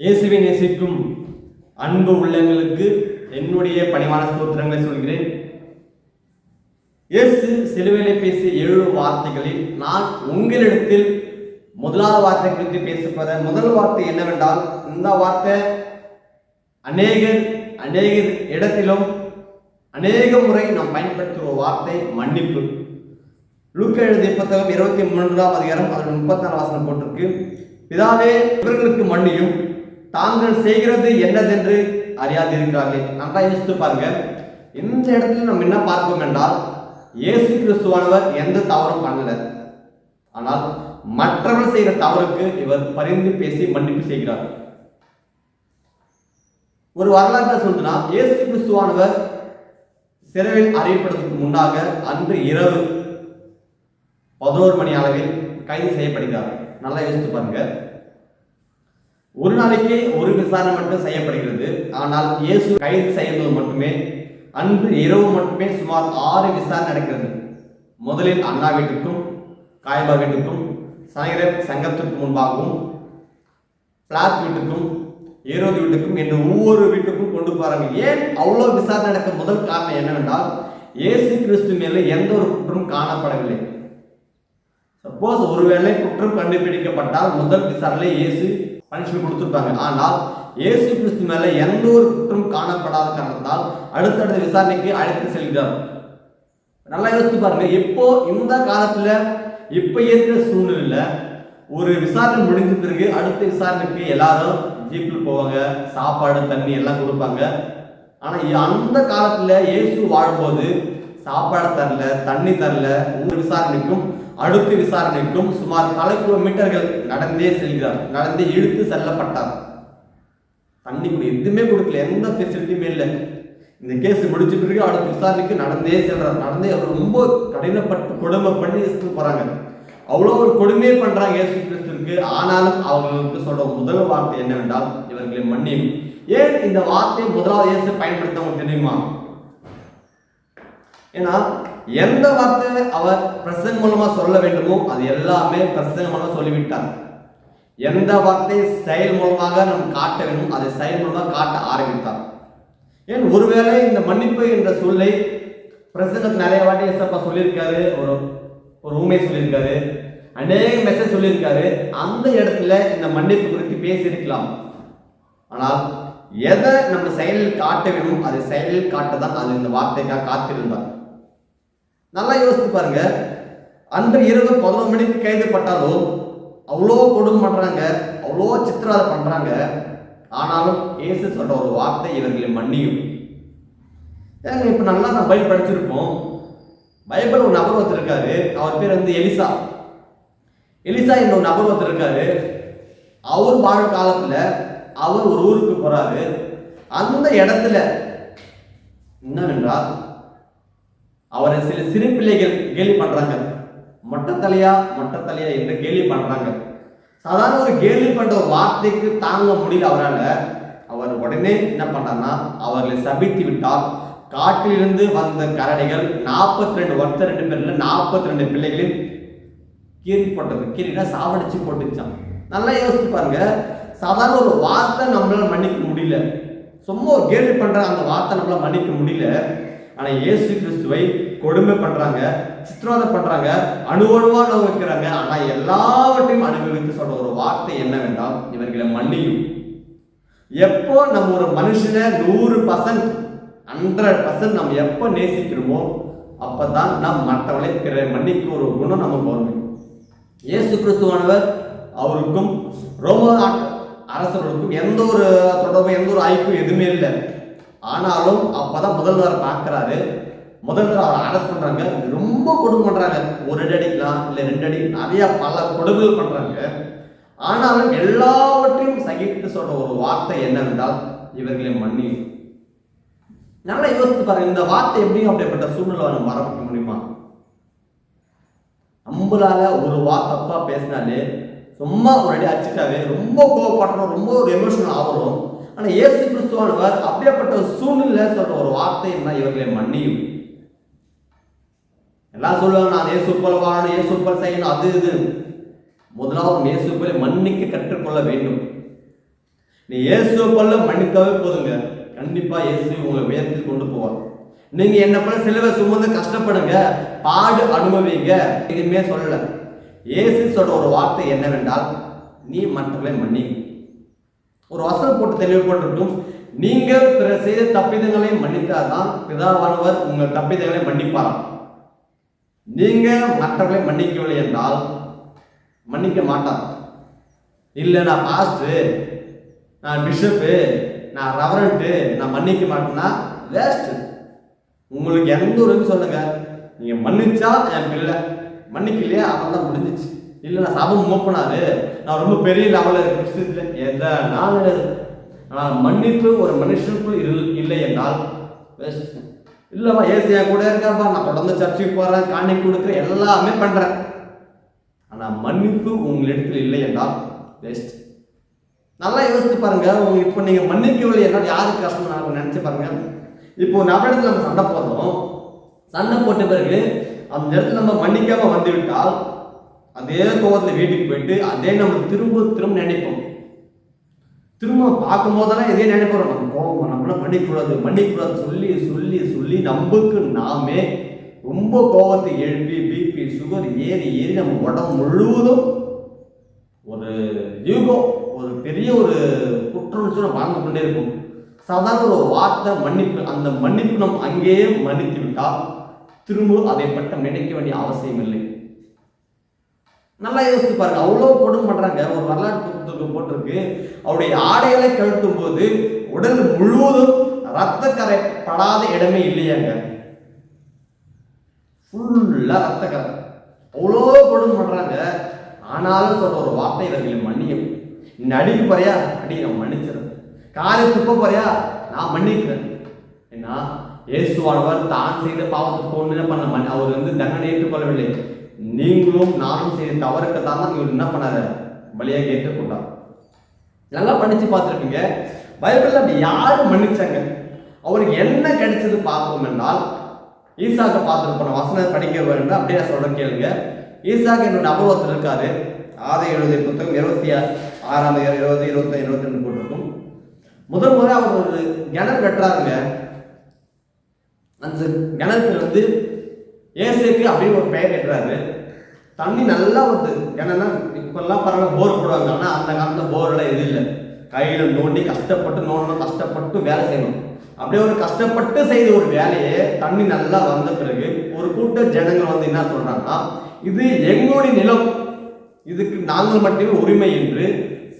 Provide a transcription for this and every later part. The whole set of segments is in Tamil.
இயேசுவை நேசிக்கும் அன்பு உள்ளங்களுக்கு என்னுடைய பணிவான ஸ்தோத்திரங்களை சொல்கிறேன். இயேசு சிலுவையிலே பேசிய ஏழு வார்த்தைகளில் நான் உங்களிடத்தில் முதலாவது வார்த்தை குறித்து பேசப்போற முதல் வார்த்தை என்னவென்றால் இந்த வார்த்தை அநேகர் அநேக இடத்திலும் அநேக முறை நாம் பயன்படுத்துகிற வார்த்தை மன்னிப்பு. லூக்கா எழுதிய புத்தகம் இருபத்தி மூன்றாம் அதிகாரம் அதில் முப்பத்தி நாலு வாசனம் போட்டிருக்கு. பிதாவே இவர்களுக்கு மன்னியும். தாங்கள் செய்கிறது என்னதென்று அறியாதிருக்கிறார்களே. நல்லா யோசித்து பாருங்க. இந்த இடத்துல நம்ம என்ன பார்ப்போம் என்றால் இயேசு கிறிஸ்துவானவர் எந்த தவறும் பண்ணல. ஆனால் மற்றவர் செய்கிற தவறுக்கு இவர் பரிந்து பேசி மன்னிப்பு செய்கிறார். ஒரு வரலாற்றை சொல்லுனா இயேசு கிறிஸ்துவானவர் சிறையில் அறியப்படுவதற்கு முன்னாக அன்று இரவு பதினோரு மணி அளவில் கைது செய்யப்படுகிறார். நல்லா யோசித்து பாருங்கள் ஒரு நாளைக்கு ஒரு விசாரணை மட்டும் செய்யப்படுகிறது. ஆனால் இயேசு கைது செய்யும்போது மட்டுமே அன்று இரவு மட்டுமே சுமார் ஆறு விசாரணை நடக்கிறது. முதலில் அண்ணா வீட்டுக்கும் காயபா வீட்டுக்கும் சங்கர சங்கத்திற்கு முன்பாகவும் பிளாத் வீட்டுக்கும் ஏரோது வீட்டுக்கும் என்று ஒவ்வொரு வீட்டுக்கும் கொண்டு போறாங்க ஏன் அவ்வளோ விசாரணை நடக்க முதல் காரணம் என்னவென்றால் இயேசு கிறிஸ்து மேலே எந்த ஒரு குற்றம் காணப்படவில்லை. சப்போஸ் ஒருவேளை குற்றம் கண்டுபிடிக்கப்பட்டால் முதல் விசாரணை இயேசு பனிஷ்மெண்ட் கொடுத்துருப்பாங்க ஆனால் இயேசு கிறிஸ்து மேல எந்த ஒரு குற்றம் காணப்படாத காரணத்தால் அடுத்தடுத்த விசாரணைக்கு அழைத்து செல்கிறார். நல்லா யோசித்து பாருங்க. இப்போ இந்த காலத்துல இப்ப இருக்கிற சூழ்நிலையில ஒரு விசாரணை முடிஞ்ச பிறகு அடுத்த விசாரணைக்கு எல்லாரும் ஜீப்பில் போவாங்க. சாப்பாடு தண்ணி எல்லாம் கொடுப்பாங்க. ஆனா அந்த காலத்துல இயேசு வாழும்போது சாப்பாடு தரல தண்ணி தரல ஒரு விசாரணைக்கும் அடுத்து விசாரணைக்கும் சுமார் பல கிலோமீட்டர்கள் நடந்தே செல்கிறார். நடந்தே இழுத்து செல்லப்பட்டார் தண்ணி கூட எதுவுமே கொடுக்கல. எந்த ஃபெசிலிட்டியுமே இல்லை. இந்த கேஸ் முடிச்ச பிறகு அடுத்த விசாரணைக்கு நடந்தே செல்றார். நடந்தே அவர் ரொம்ப கடினப்பட்டு கொடுமை பண்ணி போறாங்க. அவ்வளோ ஒரு கொடுமையே பண்றாங்க இயேசு கிறிஸ்துவுக்கு. ஆனாலும் அவங்களுக்கு சொல்ற முதல் வார்த்தை என்னவென்றால் இவர்களை மன்னியும். ஏன் இந்த வார்த்தையை முதலாவது இயேசு பயன்படுத்தவங்க தெரியுமா? ஏன்னா எந்த வார்த்தை அவர் பிரசங்க மூலமா சொல்ல வேண்டுமோ அது எல்லாமே பிரசங்க மூலமா சொல்லிவிட்டார். எந்த வார்த்தை செயல் மூலமாக நம் காட்ட வேண்டும் அதை செயல் மூலமாக காட்ட ஆரம்பித்தார். ஏன் ஒருவேளை இந்த மன்னிப்பு என்ற சொல்லை பிரசங்கத்தில் நிறைய வாட்டி எஸ்எப்பா சொல்லியிருக்காரு ஒரு ஒரு உண்மை சொல்லியிருக்காரு அநேக மெசேஜ் சொல்லியிருக்காரு அந்த இடத்துல இந்த மன்னிப்பு குறித்து பேசியிருக்கலாம். ஆனால் எதை நம்ம செயலில் காட்ட வேணும் அதை செயலில் காட்ட தான் அது இந்த வார்த்தைக்காக காத்திருந்தார். நல்லா யோசித்து பாருங்க. அன்று இரவு பதினொரு மணிக்கு கைதுப்பட்டாலும் அவ்வளோ கொடுமை பண்ணுறாங்க அவ்வளோ சித்திராத பண்ணுறாங்க ஆனாலும் ஏசு சொல்கிற ஒரு வார்த்தை இவர்களை மன்னியும். ஏங்க இப்போ நல்லா நான் பைபிள் படிச்சிருப்போம். பைபிள் ஒரு நபர் ஒருத்தருக்காரு அவர் பேர் வந்து எலிசா. எலிசா என்ற ஒரு நபர் ஒருத்தருக்காரு அவர் வாழ காலத்தில் அவர் ஒரு ஊருக்கு போகிறாரு அந்த இடத்துல என்னவென்றால் அவரை சில சிறு பிள்ளைகள் கேலி பண்றாங்க. மொட்டை தலையா மொட்டை தலையா என்று கேலி பண்றாங்க. சாதாரண ஒரு கேலி பண்ற வார்த்தைக்கு தாங்க முடியல அவரால். அவர் உடனே என்ன பண்ணார்னா அவர்களை சபித்து விட்டால் காட்டிலிருந்து வந்த கரடிகள் நாற்பத்தி ரெண்டு ஒருத்தர் ரெண்டு பேர்ல நாற்பத்தி ரெண்டு பிள்ளைகளையும் கீறி போட்டது கீறினா சாவடிச்சு போட்டுச்சான் நல்லா யோசிச்சு பாருங்க. சாதாரண ஒரு வார்த்தை நம்மளால மன்னிக்க முடியல. சும்மா ஒரு கேள்வி பண்ற அந்த வார்த்தை நம்மளால மன்னிக்க முடியல. ஆனால் இயேசு கிறிஸ்துவை கொடுமை பண்ணுறாங்க சித்திரவதை பண்ணுறாங்க அணுவணுவாக அனுபவிக்கிறாங்க ஆனால் எல்லாவற்றையும் அனுபவித்து சொல்ற ஒரு வார்த்தை என்னவென்றால் இவர்களை மன்னியும். எப்போ நம்ம ஒரு மனுஷனை நூறு பர்சன்ட் ஹண்ட்ரட் பர்சன்ட் நம்ம எப்போ நேசிக்கிறோமோ அப்பதான் நம் மற்றவளை பிற மன்னிக்க ஒரு குணம் நமக்கு வரும். இயேசு கிறிஸ்துவானவர் அவருக்கும் ரோம அரசர்களுக்கும் எந்த ஒரு தொடர்பு எந்த ஒரு ஐக்கும் எதுவுமே இல்லை. ஆனாலும் அப்பதான் முதல்வர் பார்க்குறாரு. முதல்வர் அவர் அரெஸ்ட் பண்றாங்க. ரொம்ப கொடுமை பண்றாங்க. ஒரு அடி அடிக்கலாம் இல்லை ரெண்டு அடி நிறைய பல கொடுமைகள் பண்றாங்க. ஆனாலும் எல்லாவற்றையும் சகித்து சொல்ற ஒரு வார்த்தை என்னவென்றால் இவர்களை மன்னி நல்லா யோசித்து பாருங்க இந்த வார்த்தை எப்படி அப்படிப்பட்ட சூழ்நிலை நம்ம வர வைக்க முடியுமா? நம்மளால ஒரு வா தப்பா பேசினாலே சும்மா ஒரு அடி அடிச்சுட்டாவே ரொம்ப கோவப்படுறோம் ரொம்ப ஒரு எமோஷனல் ஆகிறோம். ஆனா இயேசு கிறிஸ்துவானவர் அப்படியேப்பட்ட ஒரு சூழ்நிலை சொல்ற ஒரு வார்த்தை என்ன இவர்களை மன்னியும். எல்லாம் சொல்லுவாங்க நான் இயேசு போல வாழணும் இயேசு போல செய்யணும் அது இது. முதலாவது இயேசு போல மன்னிக்க கற்றுக்கொள்ள வேண்டும். நீ இயேசு போல மன்னிக்கவே போதுங்க. கண்டிப்பா இயேசு உங்களை உயர்த்தி கொண்டு போவார். நீங்க என்ன போல சிலுவை சுமந்து கஷ்டப்படுங்க பாடு அனுபவிங்க எதுவுமே சொல்லல. இயேசு சொல்ற ஒரு வார்த்தை என்னவென்றால் நீ மற்றவர்களை மன்னி ஒரு வசனம் போட்டு தெளிவுபட்டிருக்கும் நீங்கள் பிற செய்த தப்பிதங்களை மன்னித்தாதான் பிதாவானவர் உங்கள் தப்பிதங்களை மன்னிப்பாராம் நீங்க மற்றவர்களை மன்னிக்கவில்லை என்றால் மன்னிக்க மாட்டார். இல்லை நான் பாஸ்ட்டு நான் பிஷப்பு நான் ரவரண்ட்டு நான் மன்னிக்க மாட்டேன்னா வேஸ்ட்டு. உங்களுக்கு எந்த ஒரு சொல்லுங்கள் சொல்லுங்க? நீங்க மன்னிச்சா என் பிள்ளை மன்னிக்கலையே? அவன் தான் முடிஞ்சிச்சு. இல்லை நான் சாபம் மூப்பினாரு நான் ரொம்ப பெரிய லெவலில் கிறிஸ்துல எதை நான் ஆனால் மன்னிப்பு ஒரு மனுஷனுக்குள் இரு- இல்லை என்றால் வேஸ்ட் இல்லைப்பா ஏசியா என் கூட இருக்காப்பா. நான் தொடர்ந்து சர்ச்சுக்கு போகிறேன் காணி கொடுக்குறேன் எல்லாமே பண்ணுறேன் ஆனால் மன்னிப்பு உங்களிடத்தில் இல்லை என்றால் வேஸ்ட் நல்லா யோசித்து பாருங்க. உங்க இப்போ நீங்கள் மன்னிக்கவில்லை என்றால் யாருக்கு கஷ்டம் நான் பாருங்க. இப்போ நபரிடத்தில் நம்ம சண்டை போடுறோம். சண்டை போட்ட பிறகு அந்த இடத்துல நம்ம மன்னிக்காமல் வந்து விட்டால் அதே கோபத்தில் வீட்டுக்கு போயிட்டு அதே நம்ம திரும்ப திரும்ப நினைப்போம். திரும்ப பார்க்கும் போதெல்லாம் இதே நினைப்போம். நம்ம கோவம் நம்மள மன்னிக்கூடாது மன்னிக்கூடாது சொல்லி சொல்லி சொல்லி நமக்கு நாமே ரொம்ப கோவத்தை எழுப்பி பிபி சுகர் ஏறி ஏறி நம்ம உடம்பு முழுவதும் ஒரு யூகோ ஒரு பெரிய ஒரு குற்றம் நம்ம வாங்க கொண்டே இருக்கும். சாதாரண ஒரு வார்த்தை மன்னிப்பு அந்த மன்னிப்பு நம்ம அங்கேயே மன்னித்து விட்டால் திரும்ப அதை பட்டம் நினைக்க வேண்டிய அவசியம் இல்லை. நல்லா யோசித்து பாருங்க. அவ்வளோ கொடுமை பண்ணுறாங்க ஒரு வரலாற்று புத்தகம் போட்டிருக்கு. அவருடைய ஆடைகளை கழட்டும் போது உடல் முழுவதும் ரத்த கரை படாத இடமே இல்லையாங்க. ஃபுல்லாக ரத்த கரை அவ்வளோ கொடுமை பண்றாங்க. ஆனாலும் சொல்ற ஒரு வார்த்தை இவர்களை மன்னியும். நீ அடிக்க போறியா அடி நான் மன்னிச்சிடுறேன் காலை துப்ப போறியா நான் மன்னிக்கிறேன். ஏன்னா இயேசுவானவர் தான் செய்த பாவத்துக்கு ஒன்று பண்ண மன் அவர் வந்து தண்டனை ஏற்றுக்கொள்ளவில்லை. நீங்களும் நானும் செய்த தவறுக்கு தான் இவர் என்ன பண்ணாரு? பலியாக ஏற்றுக்கொண்டார் நல்லா மன்னிச்சு பார்த்துருப்பீங்க. பைபிளில் அப்படி யாரும் மன்னிச்சாங்க? அவருக்கு என்ன கிடைச்சது பார்ப்போம் என்றால் ஈசாக்க பார்த்துருப்போம் வசனம் படிக்க வேண்டும் அப்படியே சொல்ல கேளுங்க. ஈசாக்கு என்னோட அபூர்வத்தில் இருக்காரு. ஆதை எழுபது புத்தகம் இருபத்தி ஆறாம் இருபது இருபத்தி இருபத்தி ரெண்டு போட்டிருக்கும். முதல் முறை அவர் ஒரு கிணறு வெட்டுறாருங்க. அந்த கிணத்துல வந்து ஏசுக்கு அப்படின்னு ஒரு பெயர் கட்டுறாரு தண்ணி நல்லா வருது என்னன்னா இப்பெல்லாம் பரவாயில்ல போர் போடுவாங்க. ஆனால் அந்த காலத்தில் போர்லாம் எதுவும் இல்லை. கையில் நோண்டி கஷ்டப்பட்டு நோண்டணும் கஷ்டப்பட்டு வேலை செய்யணும். அப்படியே ஒரு கஷ்டப்பட்டு செய்த ஒரு வேலையை தண்ணி நல்லா வந்த பிறகு ஒரு கூட்ட ஜனங்கள் வந்து என்ன சொல்றாங்கன்னா இது எங்களுடைய நிலம். இதுக்கு நாங்கள் மட்டுமே உரிமை என்று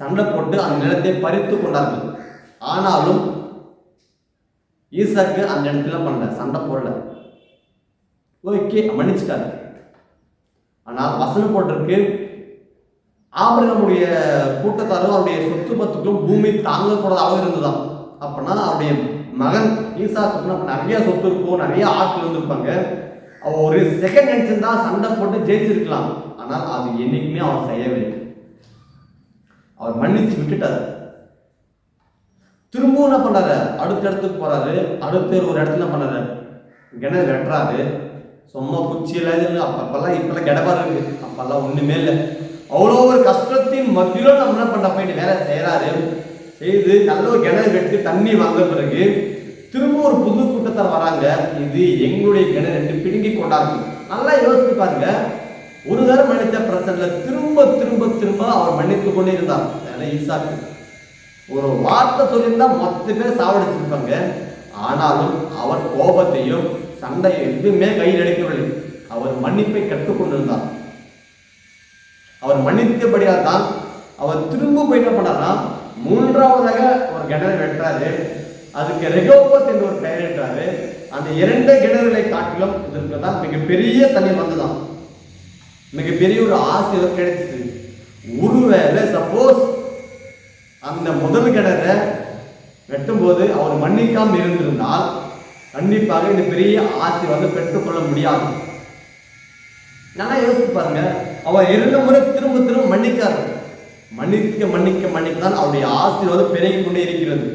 சண்டை போட்டு அந்த நிலத்தை பறித்து கொண்டார்கள். ஆனாலும் ஈசாக்கு அந்த இடத்துல பண்ணல சண்டை போடல. ஓகே மன்னிச்சிட்டாரு ஆனால் வசனம் போட்டிருக்கு ஆபிரகமுடைய கூட்டத்தாரும் அவருடைய சொத்து பத்துக்கும் பூமி தாங்கக்கூடாதாக இருந்ததாம். அப்பனா அவருடைய மகன் ஈசாக்கு அப்ப நிறைய சொத்து இருக்கும் நிறைய ஆட்கள் இருந்திருப்பாங்க. அவன் ஒரு செகண்ட் நினைச்சிருந்தா சண்டை போட்டு ஜெயிச்சிருக்கலாம். ஆனால் அது என்னைக்குமே அவன் செய்யவில்லை. அவர் மன்னிச்சு விட்டுட்டாரு. திரும்பவும் என்ன பண்றாரு அடுத்த இடத்துக்கு போறாரு. அடுத்த ஒரு இடத்துல என்ன பண்றாரு கிணறு வெட்டுறாரு. சும்மா குச்சியெல்லாம் இது அப்ப அப்பெல்லாம் இப்பெல்லாம் கிடப்பாரு இருக்கு அப்பெல்லாம் ஒண்ணுமே இல்லை. அவ்வளோ ஒரு கஷ்டத்தின் மத்தியிலும் நம்ம என்ன பண்ண போயிட்டு வேலை செய்யறாரு செய்து நல்ல ஒரு கிணறு கட்டி தண்ணி வந்த பிறகு திரும்ப ஒரு புது கூட்டத்தில் வராங்க. இது எங்களுடைய கிணறு என்று பிடுங்கி கொண்டார்கள். நல்லா யோசிச்சு பாருங்க. ஒரு தரம் மன்னித்த பிரச்சனை திரும்ப திரும்ப திரும்ப அவர் மன்னித்து கொண்டே இருந்தார். ஏன்னா ஈசாக்கு. ஒரு வார்த்தை சொல்லியிருந்தா மொத்த பேர் சாவடிச்சிருப்பாங்க. ஆனாலும் அவர் கோபத்தையும் சண்டையை எதுவுமே கையில் எடுக்கவில்லை. அவர் மன்னிப்பை கற்றுக்கொண்டிருந்தார். அவர் மன்னித்தபடியால் தான் அவர் திரும்ப போய் என்ன பண்ணார்னா மூன்றாவதாக ஒரு கிணறு வெட்டுறாரு. அதுக்கு ரெகோபத் என்று ஒரு பெயரிட்டாரு அந்த இரண்டு கிணறுகளை காட்டிலும் இதற்கு தான் மிகப்பெரிய தண்ணி வந்துதான் மிகப்பெரிய ஒரு ஆசீர்வாதம் கிடைச்சிது ஒருவேளை சப்போஸ் அந்த முதல் கிணறை வெட்டும்போது அவர் மன்னிக்காமல் இருந்திருந்தால் கண்டிப்பாக இந்த பெரிய ஆசீர்வாதம் பெற்றுக்கொள்ள முடியாது. நல்லா யோசிச்சு பாருங்க. அவர் இரண்டு முறை திரும்ப திரும்ப மன்னிக்காரு. மன்னிக்க மன்னிக்க மன்னித்தான் அவருடைய ஆசீர்வாதம் பெருகி கொண்டே இருக்கிறது.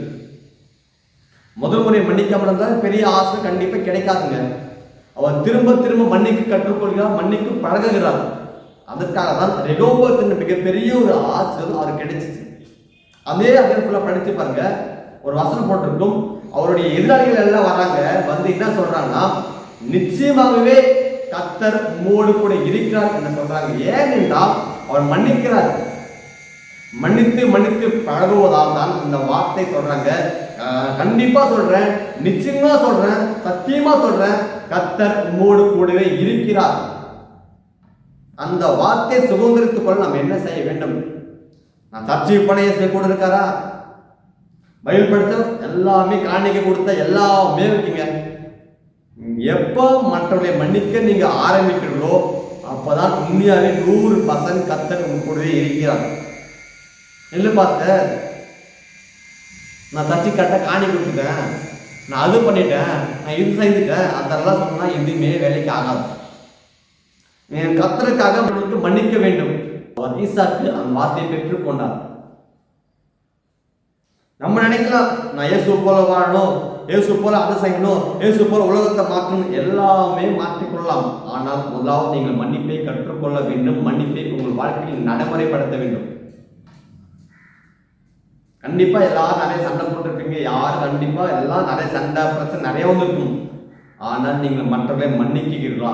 முதல் முறை மன்னிக்காமல் இருந்தால் பெரிய ஆசை கண்டிப்பா கிடைக்காதுங்க. அவர் திரும்ப திரும்ப மன்னிக்க கற்றுக்கொள்கிறார் மன்னிக்க பழகுகிறார். அதற்காக தான் ரெகோபத்தின் மிகப்பெரிய ஒரு ஆசீர்வாதம் அவருக்கு கிடைச்சிச்சு. அதே அதே ஃபுல்லாக படித்து பாருங்க. ஒரு வசனம் போட்டிருக்கும். அவருடைய எதிராளிகள் எல்லாம் வராங்க வந்து என்ன சொல்றாங்கன்னா நிச்சயமாகவே கத்தர் உம்மோடு கூட இருக்கிறார் என்று சொல்றாங்க. ஏனென்றால் அவர் மன்னிக்கிறார். மன்னித்து மன்னித்து பழகுவதால் தான் இந்த வார்த்தை சொல்றாங்க. கண்டிப்பா சொல்றேன் நிச்சயமா சொல்றேன் சத்தியமா சொல்றேன் கத்தர் உம்மோடு கூடவே இருக்கிறார். அந்த வார்த்தை சுதந்திரத்துக்குள்ள நம்ம என்ன செய்ய வேண்டும்? நான் சர்ச்சை பணைய கூட இருக்காரா? பயன்படுத்த எல்லாமே காணிக்க கொடுத்த எல்லாமே இருக்கீங்க. எப்போ மற்றவர்களை மன்னிக்க நீங்கள் ஆரம்பிக்கிறீங்களோ அப்பதான் உண்மையாவே நூறு பர்சன்ட் கத்தன் உங்க கூடவே இருக்கிறார். இல்லை பாஸ்டர் நான் தச்சு கட்ட காணி கொடுத்துட்டேன். நான் அது பண்ணிட்டேன். நான் இது செய்துட்டேன். அதெல்லாம் சொன்னால் எதுவுமே வேலைக்கு ஆகாது. என் கத்தருக்காக மன்னிக்க வேண்டும். அவர் ஈசாக்கு அந்த வார்த்தையை பெற்றுக்கொண்டார். நம்ம நினைக்கலாம் நான் இயேசு போல வாழணும் இயேசு போல அதை செய்யணும் இயேசு போல உலகத்தை மாற்றணும் எல்லாமே மாற்றிக்கொள்ளலாம். ஆனால் முதலாவது நீங்கள் மன்னிப்பை கற்றுக்கொள்ள வேண்டும் மன்னிப்பை உங்கள் வாழ்க்கையில் நடைமுறைப்படுத்த வேண்டும். கண்டிப்பா எல்லாரும் நிறைய சண்டை போட்டிருப்பீங்க. யார் கண்டிப்பா எல்லாம் நிறைய சண்டை பிரச்சனை நிறைய வந்துருக்கும் ஆனால் நீங்கள் மற்றவரை மன்னிக்கிறீர்களா?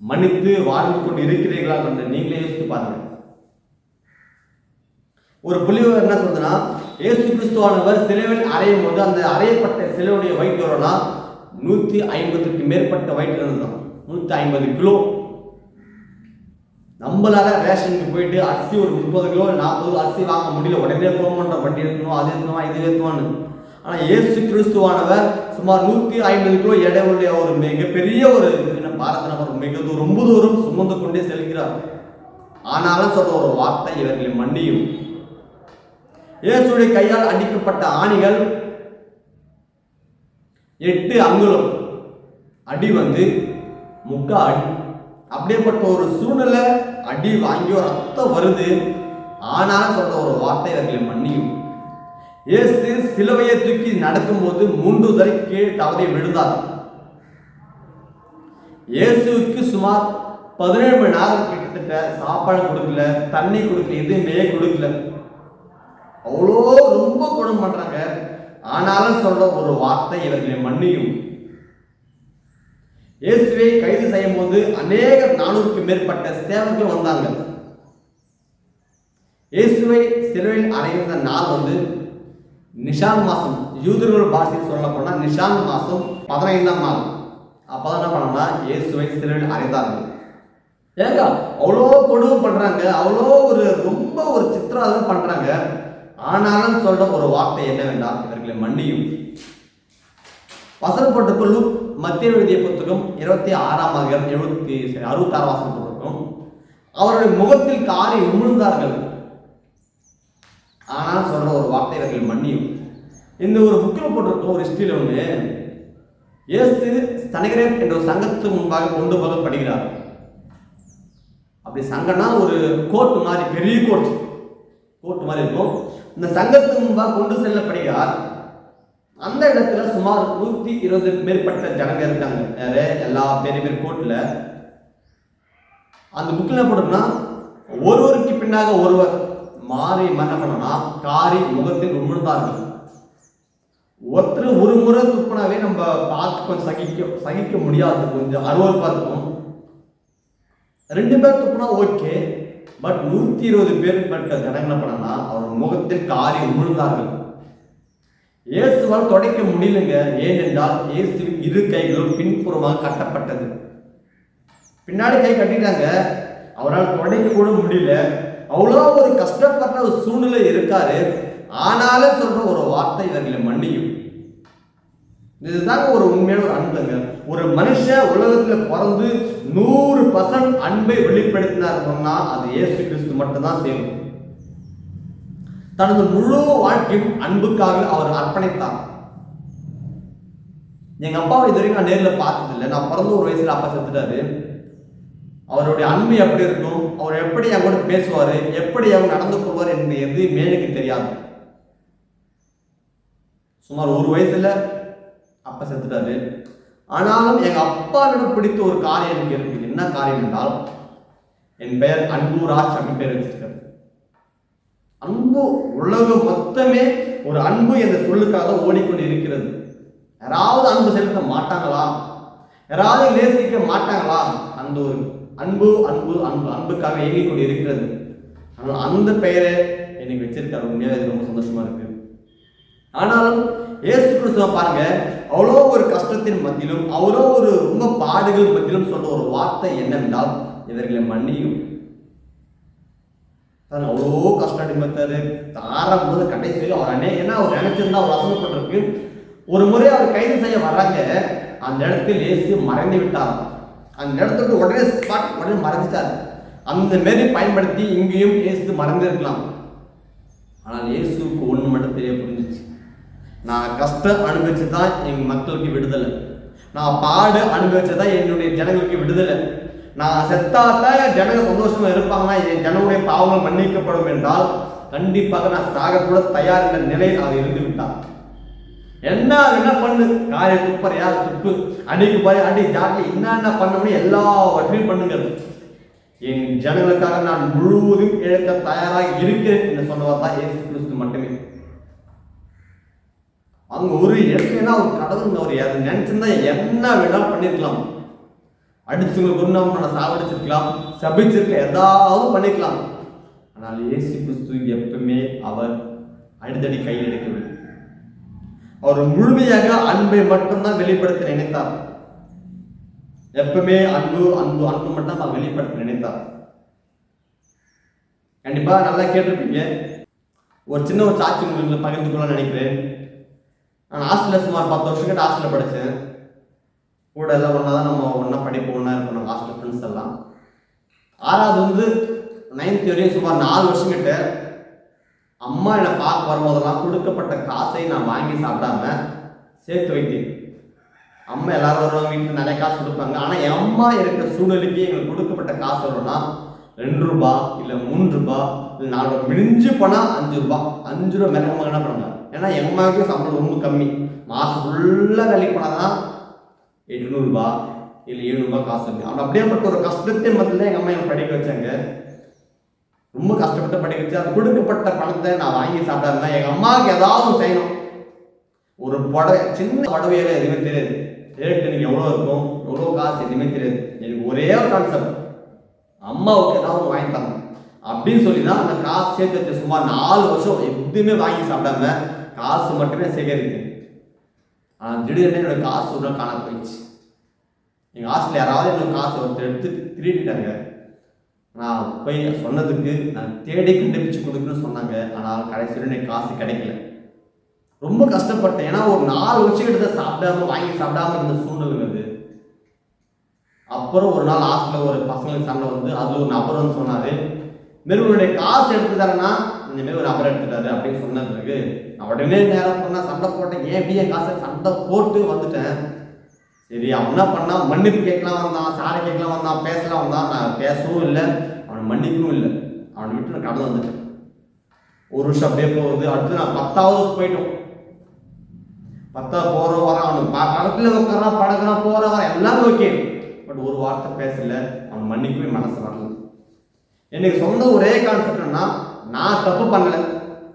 மன்னித்து வாழ்ந்து கொண்டு இருக்கிறீர்களா? என்று நீங்களே யோசித்து பாருங்க ஒரு புலிவர் என்ன சொல்றதுன்னா இயேசு கிறிஸ்துவானவர் சிலுவையில் அறையும் போது அந்த அறையப்பட்ட சிலுவனுடைய weight எவ்வளோனா நூற்றி ஐம்பதுக்கு மேற்பட்ட வயிற்று இருந்தான் நூற்றி ஐம்பது கிலோ. நம்மளால ரேஷனுக்கு போயிட்டு அரிசி ஒரு முப்பது கிலோ நாற்பது அரிசி வாங்க முடியல. உடனே ஃபோன் வண்டி எடுக்கணும் அது எடுக்கணும் இது எடுக்கணும்னு ஆனால் ஏசு கிறிஸ்துவானவர் சுமார் நூற்றி ஐம்பது கிலோ எடை ஒரு மிகப்பெரிய ஒரு என்ன பாரத நபர் மிக ரொம்ப தூரம் சுமந்து கொண்டே செல்கிறார். ஆனாலும் சொல்ற ஒரு வார்த்தை இவர்களை மன்னியும். இயேசுடைய கையால் அடிக்கப்பட்ட ஆணிகள் எட்டு அங்குலம். அடி வந்து முக்கா அடி அப்படியேப்பட்ட ஒரு சூழ்நிலை அடி வாங்கியோ ரத்தம் வருது. ஆனாலும் சொல்ற ஒரு வார்த்தை அவர்களை மன்னியும். இயேசு சிலுவையை தூக்கி நடக்கும்போது மூன்று தடவை கீழ் தவறி விழுந்தார். இயேசுவுக்கு சுமார் பதினேழு மணி நேரம் கிட்டத்தட்ட சாப்பாடு கொடுக்கல தண்ணி கொடுக்கல எதுவுமே கொடுக்கல. அவ்வளோ ரொம்ப குணம் பண்றாங்க. ஆனாலும் சொல்ல ஒரு வார்த்தை இவர்களை மன்னியும். இயேசுவை கைது செய்யும் போது அநேக நானூறுக்கு மேற்பட்ட சேவர்கள் வந்தாங்க இயேசுவை சிலுவையில் அறைந்த நாள் வந்து நிஷான் மாசம். யூதர்கள் பாஷையில் சொல்ல போனா நிஷான் மாசம் பதினைந்தாம் நாள். அப்பதான் என்ன பண்ணோம்னா இயேசுவை சிலுவையில் அறைந்தார்கள். ஏங்க அவ்வளோ கொடுமை பண்றாங்க அவ்வளோ ஒரு ரொம்ப ஒரு சித்திரம் பண்றாங்க. ஆனாலும் சொல்ற ஒரு வார்த்தை என்னவென்றால் இவர்களை மன்னியும். வசனம் போட்டுக்குள்ளு மத்திய எழுதிய புத்தகம் இருபத்தி ஆறாம் அதிகாரம் எழுபத்தி அறுபத்தி ஆறு வசனம் போட்டிருக்கும் அவருடைய முகத்தில் காரை உமிழ்ந்தார்கள். ஆனால் சொல்ற ஒரு வார்த்தை இவர்கள் மன்னியும். இந்த ஒரு புக்கில் போட்டிருக்கும் ஒரு ஹிஸ்டரியில் ஒன்று இயேசு தனகரேப் என்ற ஒரு சங்கத்துக்கு முன்பாக கொண்டு போகப்படுகிறார் அப்படி சங்கம்னா ஒரு கோர்ட் மாதிரி பெரிய கோர்ட் கோர்ட் மாதிரி இருக்கும். இந்த சங்கத்துக்கு முன்பாக கொண்டு செல்லப்படுகிறார். அந்த இடத்துல சுமார் நூத்தி இருபது மேற்பட்ட ஜனங்க இருக்காங்க. வேறு எல்லா பெரிய பெரிய கோர்ட்டில் அந்த புக்கில் போட்டோம்னா ஒருவருக்கு பின்னாக ஒருவர் மாறி என்ன பண்ணோம்னா காரி முகத்தில் உமிழ்ந்தார்கள். ஒருத்தர் ஒரு முறை துப்புனாவே நம்ம பார்த்து கொஞ்சம் சகிக்க சகிக்க முடியாது. கொஞ்சம் அருவறுப்பாக இருக்கும். ரெண்டு பேர் துப்புனா ஓகே பட் நூத்தி இருபது பேர் பட்ட ஜனங்களை பண்ணனா அவர் முகத்தில் காரி உமிழ்ந்தார்கள். இயேசுவால் தொடைக்க முடியலங்க. ஏனென்றால் இயேசுவின் இரு கைகளும் பின்புறமாக கட்டப்பட்டது. பின்னாடி கை கட்டிட்டாங்க. அவரால் தொடைக்க கூட முடியல. அவ்வளோ ஒரு கஷ்டப்பட்ட ஒரு சூழ்நிலை இருக்காரு. ஆனாலும் சொல்ற ஒரு வார்த்தை இவர்களை மன்னியும். இதுதாங்க ஒரு உண்மையான ஒரு அன்புங்க. ஒரு மனுஷன் உலகத்துல பிறந்து நூறு பர்சன்ட் அன்பை வெளிப்படுத்தினார் சொன்னா அது இயேசு கிறிஸ்து மட்டும்தான் செய்யும் தனது முழு வாழ்க்கையும் அன்புக்காக அவர் அர்ப்பணித்தார். எங்க அப்பாவை இது வரைக்கும் நான் நேரில் பார்த்ததில்லை. நான் பிறந்த ஒரு வயசுல அப்பா செத்துட்டாரு. அவருடைய அன்பு எப்படி இருக்கும்? அவர் எப்படி என் கூட பேசுவார்? எப்படி அவர் நடந்து கொள்வார் என்பது எதுவுமே எனக்கு தெரியாது. சுமார் ஒரு வயசுல அப்பா செத்துட்டாரு. ஆனாலும் எங்கள் அப்பாவிடம் பிடித்த ஒரு காரியம் எனக்கு இருக்கு. என்ன காரியம் என்றால் என் பெயர் அன்பு ராஜ் அப்படின்னு பேர் வச்சிருக்காரு. அன்பு உலகம் மொத்தமே ஒரு அன்பு என்ற சொல்லுக்காக ஓடிக்கொண்டு இருக்கிறது. யாராவது அன்பு செலுத்த மாட்டாங்களா? யாராவது நேசிக்க மாட்டாங்களா? அந்த ஒரு அன்பு அன்பு அன்பு அன்புக்காக இயங்கிக் கொண்டு இருக்கிறது. ஆனால் அந்த பெயரை எனக்கு வச்சிருக்காரு. உண்மையாக ரொம்ப சந்தோஷமா இருக்கு. ஆனாலும் ஏசு கிறிஸ்துவ பாருங்க. அவ்வளோ ஒரு கஷ்டத்தின் மத்தியிலும் அவ்வளோ ஒரு ரொம்ப பாடுகள் மத்தியிலும் சொல்ற ஒரு வார்த்தை என்னவென்றால் இவர்களை மன்னியும். பாருங்க, அவ்வளோ கஷ்டம் அடிமத்தாரு தாரம் போது கடைசியில் அவர் அண்ணே ஏன்னா அவர் நினைச்சிருந்தா அவர் அசனப்பட்டிருக்கு ஒரு முறை அவர் கைது செய்ய வர்றாங்க. அந்த இடத்தில் ஏசு மறைந்து விட்டார். அந்த இடத்துக்கு உடனே ஸ்பாட் உடனே மறைஞ்சிட்டார். அந்த மாரி பயன்படுத்தி இங்கேயும் ஏசு மறந்துருக்கலாம். ஆனால் இயேசுக்கு ஒன்று மட்டும் தெரிய புரிஞ்சிச்சு. நான் கஷ்டம் அனுபவிச்சு தான் என் மக்களுக்கு விடுதலை. நான் பாடு அனுபவிச்சு தான் என்னுடைய ஜனங்களுக்கு விடுதலை. நான் செத்தாத்தான் ஜனங்க சந்தோஷமா இருப்பாங்கன்னா என் ஜனங்களுடைய பாவங்கள் மன்னிக்கப்படும் என்றால் கண்டிப்பாக நான் சாகக்கூட தயார் என்ற நிலையில் அவர் இருந்து விட்டார் என்ன என்ன பண்ணு? காரை துப்பர் யார் துப்பு? அடிக்கு பாரு அடி ஜாட்டி என்னென்ன பண்ணணும்னு எல்லாவற்றையும் பண்ணுங்கள். என் ஜனங்களுக்காக நான் முழுவதும் இழக்க தயாராக இருக்கிறேன் என்று சொன்னவர் தான் இயேசு கிறிஸ்து மட்டுமே அங்க ஒரு இடத்துலனா அவர் கடவுள் அவர் அதை நினைச்சிருந்தா என்ன வேணாலும் பண்ணிருக்கலாம். அடிச்சவங்க குருநாமனை சாவடிச்சிருக்கலாம். சபிச்சிருக்கலாம். ஏதாவது பண்ணிருக்கலாம். ஆனால் இயேசு கிறிஸ்து எப்பவுமே அவர் அடித்தடி கையில் எடுக்கவில்லை. அவர் முழுமையாக அன்பை மட்டும்தான் வெளிப்படுத்த நினைத்தார். எப்பவுமே அன்பு அன்பு அன்பு மட்டும் அவர் வெளிப்படுத்த நினைத்தார். கண்டிப்பா நல்லா கேட்டிருப்பீங்க. ஒரு சின்ன ஒரு சாட்சி உங்களுக்கு பகிர்ந்து கொள்ள நினைக்கிறேன். நான் ஹாஸ்டலில் சுமார் பத்து வருஷம் கிட்ட ஹாஸ்டலில் படித்தேன் கூட எல்லாம் ஒன்றா தான் நம்ம ஒன்றா படிப்போம் ஒன்றா இருக்கணும் நம்ம ஹாஸ்டல் ஃப்ரெண்ட்ஸ் எல்லாம். ஆறாவது வந்து நைன்த் வரையும் சுமார் நாலு வருஷம் கிட்ட அம்மா என்னை பார்க்க வரும்போதெல்லாம் கொடுக்கப்பட்ட காசை நான் வாங்கி சாப்பிடாம சேர்த்து வைத்தேன். அம்மா எல்லாரும் வருவாங்க வீட்டில் நிறைய காசு கொடுப்பாங்க. ஆனால் என் அம்மா இருக்கிற சூழ்நிலைக்கு எங்களுக்கு கொடுக்கப்பட்ட காசு வரும்னா ரெண்டு ரூபா இல்லை மூணு ரூபா நான் நாலு மிஞ்சி போனால் அஞ்சு ரூபா. அஞ்சு ரூபா மேலே என்ன பண்ணுவாங்க ஏன்னா எங்கள் அம்மாவுக்கு சம்பளம் ரொம்ப கம்மி. மாதம் ஃபுல்லாக வேலைக்கு போனால் தான் எட்நூறுபா இல்லை ஏழுநூறுபா காசு இருக்குது அவன் அப்படியேப்பட்ட ஒரு கஷ்டத்தின் மத்தியில் எங்கள் அம்மா எனக்கு படிக்க வச்சாங்க? ரொம்ப கஷ்டப்பட்டு படிக்க வச்சு அது கொடுக்கப்பட்ட பணத்தை நான் வாங்கி சாப்பிட்டா எங்கள் அம்மாவுக்கு ஏதாவது செய்யணும். ஒரு புடவை சின்ன புடவையில எதுவுமே தெரியாது. ரேட் எனக்கு எவ்வளோ இருக்கும்? எவ்வளோ காசு? எதுவுமே தெரியாது. எனக்கு ஒரே ஒரு கான்செப்ட் அம்மாவுக்கு ஏதாவது வாங்கி தரணும். அப்படின்னு சொல்லி தான் அந்த காசு சேர்த்து வச்சு சுமார் நாலு வருஷம் எதுவுமே வாங்கி சாப்பிடாம காசு மட்டுமே சேகரிக்கு ஆனால் திடீர்னு என்னோட காசு ஒரு நாள் காணாம போயிடுச்சு. எங்கள் ஹாஸ்டலில் யாராவது என்னோட காசு ஒருத்தர் எடுத்து திருடிட்டாங்க. நான் போய் சொன்னதுக்கு நான் தேடி கண்டுபிடிச்சு கொடுக்குன்னு சொன்னாங்க. ஆனால் கடைசியில் எனக்கு காசு கிடைக்கல. ரொம்ப கஷ்டப்பட்டேன். ஏன்னா ஒரு நாலு வருஷம் கிட்ட சாப்பிடாம வாங்கி சாப்பிடாம இருந்த சூழ்நிலை அது. அப்புறம் ஒரு நாள் ஹாஸ்டலில் ஒரு பசங்களுக்கு சண்டை வந்து அது ஒரு நபர் வந்து சொன்னார் மாரி காசு எடுத்து இந்த மாரி ஒரு நபர் எடுத்துட்டாரு அப்படின்னு சொன்ன பிறகு நான் உடனே நேரம் பண்ணா சண்டை போட்டேன். ஏன் இப்படி காசை சண்டை போட்டு வந்துட்டேன்? சரி அவன் என்ன பண்ணா? மன்னிப்பு கேட்கலாம் வந்தான் சாரி கேட்கலாம் வந்தான் பேசலாம் வந்தான். நான் பேசவும் இல்லை அவனை மன்னிக்கவும் இல்லை. அவனை விட்டு நான் கடந்து வந்துட்டேன். ஒரு வருஷம் அப்படியே போகுது. அடுத்து நான் பத்தாவது போயிட்டோம். பத்தாவது போகிற வரான் அவனுக்கு ப- பக்கத்துல உட்காரான் படக்கிறான் போகிற வர எல்லாமே ஓகே பட் ஒரு வார்த்தை பேசல. அவன் மன்னிக்கவே மனசு வரல. எனக்கு சொந்த ஒரே கான்செப்ட்னா நான் தப்பு பண்ணல.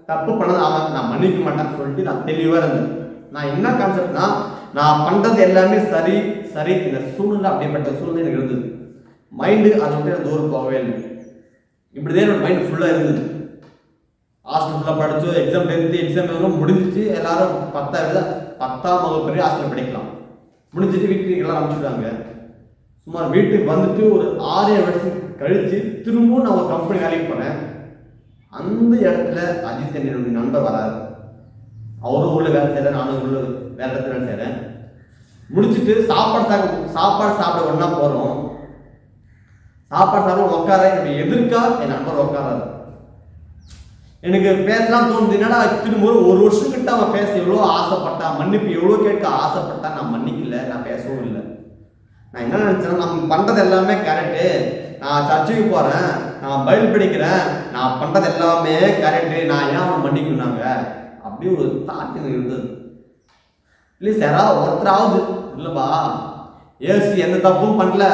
தப்பு பண்ணது அவன். நான் மன்னிக்க மாட்டேன்னு சொல்லிட்டு நான் தெளிவாக இருந்தேன். நான் என்ன கான்செப்ட்னா நான் பண்ணுறது எல்லாமே சரி சரி. இந்த சூழ்நிலை அப்படிப்பட்ட சூழ்நிலை எனக்கு இருந்தது. மைண்டு அதை விட்டு எனக்கு தூரம் போகவே இல்லை. இப்படிதான் என்னோட மைண்ட் ஃபுல்லாக இருந்தது. ஹாஸ்டல் ஃபுல்லாக படித்து எக்ஸாம் டென்த்து எக்ஸாம் எல்லாம் முடிஞ்சிச்சு. எல்லாரும் பத்தாவது பத்தாம் வகுப்பு ஹாஸ்டல் படிக்கலாம். முடிஞ்சிட்டு வீட்டுக்கு எல்லாம் அனுப்பிச்சுட்டாங்க. சுமார் வீட்டுக்கு வந்துட்டு ஒரு ஆறு வருஷம் கழித்து திரும்பவும் நான் ஒரு கம்பெனி வேலைக்கு போனேன். அந்த இடத்துல அஜித் என்னுடைய நண்பர் வராரு. அவரும் உள்ள வேலை செய்கிறேன் நானும் உள்ள வேற இடத்துல வேலை செய்கிறேன் முடிச்சுட்டு சாப்பாடு சாப்பிட சாப்பாடு சாப்பிட ஒன்றா போகிறோம் சாப்பாடு சாப்பிட உட்கார என்னுடைய எதிர்க்கா என் நண்பர் உட்காராரு எனக்கு பேசலாம் தோணுது என்னடா திரும்ப ஒரு ஒரு வருஷம் கிட்ட அவன் பேச எவ்வளோ ஆசைப்பட்டான் மன்னிப்பு எவ்வளோ கேட்க ஆசைப்பட்டான் நான் மன்னிக்கல நான் பேசவும் இல்லை. நான் என்ன நினச்சேன்னா நம்ம பண்ணுறது எல்லாமே கரெக்டு நான் சர்ச்சுக்கு போகிறேன் நான் பைபிள் படிக்கிறேன் நான் பண்ணுறது எல்லாமே கரெக்டு நான் ஏன் அவனை மன்னிக்கணும்னாங்க அப்படி ஒரு தாட் எனக்கு இருந்தது. ப்ளீஸ் யாராவது ஒருத்தராவது இல்லைப்பா ஏசு எந்த தப்பும் பண்ணல.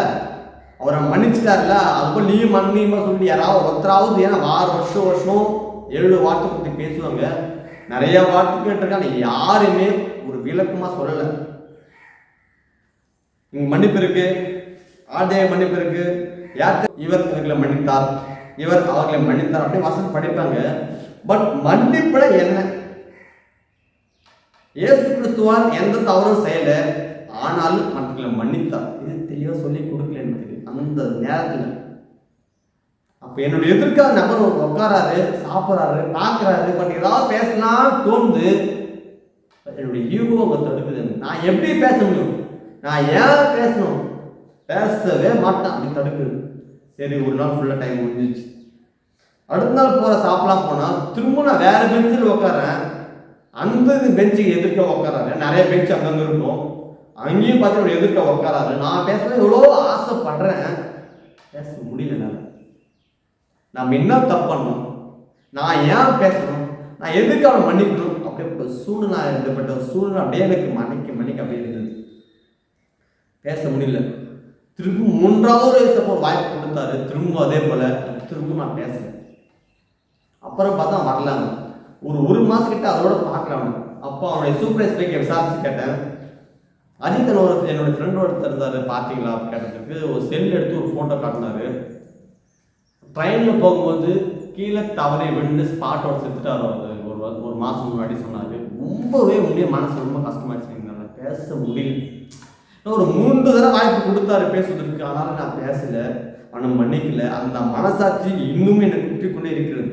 அவரை மன்னிச்சிட்டார்ல அதுபோல் நீ மன்னியுமா சொல்லி யாராவது ஒருத்தராவது ஏன்னா ஆறு வருஷம் வருஷம் ஏழு வார்த்தை பற்றி பேசுவாங்க. நிறைய வார்த்தை கேட்டிருக்காங்க யாருமே ஒரு விளக்கமாக சொல்லலை. இங்க மன்னிப்பு இருக்கு. ஆண்டே மன்னிப்பு இருக்குது யார் இவர் இவர்களை மன்னித்தார்? இவர் அவர்களை மன்னித்தார் அப்படி வசனம் படிப்பாங்க. பட் மன்னிப்புல என்ன? இயேசு கிறிஸ்துவான் எந்த தவறும் செய்யல. ஆனாலும் மற்றவர்களை மன்னித்தார். இது தெளிவா சொல்லி கொடுக்கல எனக்கு அந்த நேரத்தில். அப்ப என்னுடைய எதிர்க்காத நபர் உட்காராரு சாப்பிட்றாரு பார்க்கறாரு. பட் ஏதாவது பேசலாம் தோணுது. என்னுடைய ஈகோ அங்க தடுக்குது நான் எப்படி பேச முடியும்? நான் ஏன் பேசணும்? பேசவே மாட்டான் அப்படி தடுக்குது. சரி ஒரு நாள் ஃபுல்லாக டைம் முடிஞ்சிச்சு அடுத்த நாள் போகிற சாப்பிடலாம் போனால் திரும்ப நான் வேறு பெஞ்சில் உட்காரேன் அந்த பெஞ்சுக்கு எதிர்க்க உட்காராரு நிறைய பெஞ்ச் அங்கங்கே இருக்கும். அங்கேயும் பார்த்து அவர் எதிர்க்க உட்காராரு நான் பேசுறது எவ்வளோ ஆசைப்படுறேன். பேச முடியல நம்ம என்ன தப்பு பண்ணோம் நான் ஏன் பேசணும்? நான் எதுக்கு அவனை மன்னிக்கணும்? அப்படியே சூழ்நிலை இருந்தப்பட்ட சூழ்நிலை அப்படியே எனக்கு மன்னிக்க மன்னிக்க அப்படியே இருந்தது. பேச முடியல. திரும்ப மூன்றாவது வயசப்போ வாய்ப்பு கொடுத்தாரு. திரும்ப அதே போல திரும்ப நான் பேசுறேன். அப்புறம் பார்த்தா வரலாங்க ஒரு ஒரு மாசம் கிட்ட அதோட பார்க்கலாம் அப்போ அவனுடைய சூப்பரைஸ் போய் விசாரிச்சு கேட்டேன். அஜித்தன் ஒரு என்னோட ஃப்ரெண்ட் ஒருத்தர் இருந்தாரு. பார்த்தீங்களா அப்படி கேட்டதுக்கு ஒரு செல் எடுத்து ஒரு ஃபோட்டோ காட்டினாரு. ட்ரெயினில் போகும்போது கீழே தவறி விழுந்து ஸ்பாட்டோட செத்துட்டாரு அவர். ஒரு ஒரு மாதம் முன்னாடி சொன்னார். ரொம்பவே உண்மையே மனசு ரொம்ப கஷ்டமாயிடுச்சு என்னால பேச முடியல. ஒரு மூன்று தடவை வாய்ப்பு கொடுத்தாரு பேசுவதற்கு ஆனாலும் நான் பேசல அவனை மன்னிக்கல. அந்த மனசாட்சி இன்னும் என்னை குட்டி கொண்டே இருக்கிறது.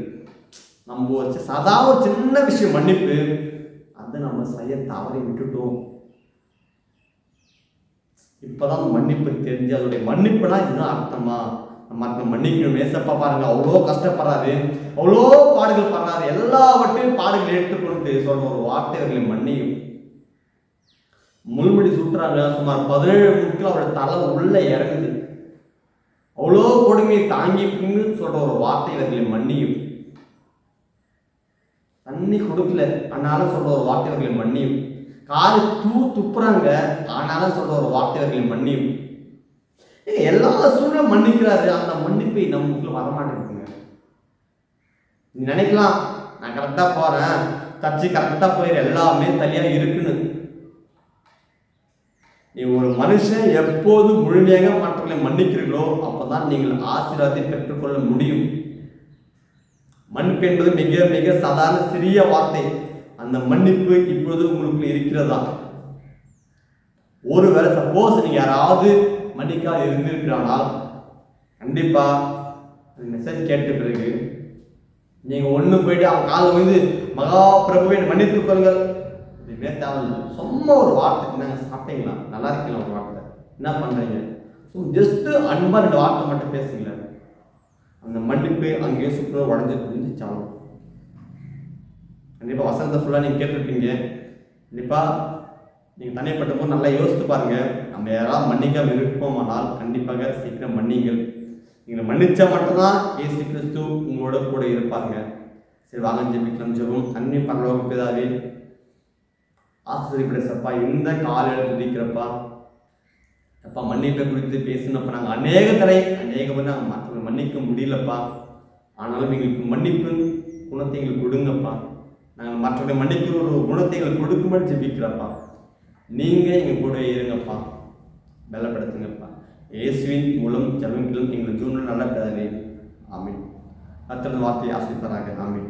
நம்ம வச்சு சதா ஒரு சின்ன விஷயம் மன்னிப்பு அதை நம்ம செய்ய தவறி விட்டுட்டோம். இப்போதான் அந்த மன்னிப்பு தெரிஞ்சு அதோடைய மன்னிப்புனா இதுதான் அர்த்தமா? நம்ம அந்த மன்னிக்கணும். ஏசப்பா பாருங்க அவ்வளோ கஷ்டப்படுறாரு. அவ்வளோ பாடுகள் படுறாரு. எல்லாவற்றையும் பாடுகள் ஏற்றுக்கொண்டு சொல்ற ஒரு வார்த்தை அவர்களை மன்னியும். முள்முடி சுட்டுறாங்க. சுமார் பதினேழு முட்கள் அவரோட தலை உள்ளே இறங்குது. அவ்வளோ கொடுமையை தாங்கி சொல்கிற ஒரு வார்த்தை இவர்களை மன்னியும். தண்ணி கொடுக்கல. ஆனாலும் சொல்கிற ஒரு வார்த்தை இவர்களை மன்னியும். காரு தூ துப்புறாங்க. ஆனாலும் சொல்கிற ஒரு வார்த்தை இவர்களை மன்னியும். எல்லா சூழலும் மன்னிக்கிறாரு. அந்த மன்னிப்பை நமக்குள்ள வரமாட்டேங்குங்க நினைக்கலாம். நான் கரெக்டாக போகிறேன் கட்சி கரெக்டாக போயிடு எல்லாமே தனியாக இருக்குன்னு. நீ ஒரு மனுஷன் எப்போது முழுமையாக மற்றவர்களை மன்னிக்கிறீர்களோ அப்பதான் நீங்கள் ஆசீர்வாதத்தை பெற்றுக்கொள்ள முடியும். மன்னிப்பு என்பது மிக மிக சாதாரண சிறிய வார்த்தை. அந்த மன்னிப்பு இப்பொழுது உங்களுக்கு இருக்கிறதா? ஒருவேளை சப்போஸ் நீங்க யாராவது மன்னிக்காது இருந்திருக்கிறானால் கண்டிப்பா மெசேஜ் கேட்ட பிறகு நீங்க ஒண்ணு போயிட்டு அவன் காலம் வந்து மகா பிரபுவை மன்னித்துக் கொள்ளுங்கள். இதுவே தேவையில்லை சும்மா ஒரு வார்த்தைக்கு நாங்கள் சாப்பிட்டீங்களா? நல்லா இருக்கீங்களா ஒரு வார்த்தை? என்ன பண்ணுறீங்க ஸோ ஜஸ்ட்டு அன்பாக ரெண்டு வார்த்தை மட்டும் பேசுங்கள. அந்த மன்னிப்பு அங்கேயே சுற்றுலா உடஞ்சி புரிஞ்சிச்சாலும் கண்டிப்பாக வசந்த ஃபுல்லாக நீங்கள் கேட்டிருப்பீங்க. கண்டிப்பாக நீங்கள் தனிப்பட்ட போது நல்லா யோசித்து பாருங்கள் நம்ம யாராவது மன்னிக்காம இருப்போமானால் கண்டிப்பாக சீக்கிரம் மன்னிங்கள். நீங்கள் மன்னிச்சா மட்டும்தான் ஏசு கிறிஸ்து உங்களோட கூட இருப்பாங்க சரி வாங்க ஜெபிக்கலாம் ஜெபம். அன்னி பரலோக பிதாவே ஆசிரியப்படப்பா இந்த காலையில் துதிக்கிறப்பா. அப்பா மன்னிப்பை குறித்து பேசினப்ப நாங்கள் அநேக தடை அநேக நாங்கள் மற்றவங்க மன்னிக்க முடியலப்பா. ஆனாலும் எங்களுக்கு மன்னிப்பு குணத்தை எங்களுக்கு கொடுங்கப்பா. நாங்கள் மற்றவங்க மன்னிக்கிற ஒரு குணத்தை எங்களுக்கு கொடுக்கும்படி ஜெபிக்கிறப்பா. நீங்கள் எங்கள் கூட இருங்கப்பா. பலப்படுத்துங்கப்பா. இயேசுவின் மூலம் ஜெபங்களும் எங்கள் ஜூனில் நல்ல பிறகு. ஆமீன். அத்தனை வார்த்தையை ஆசிரியராக ஆமீன்.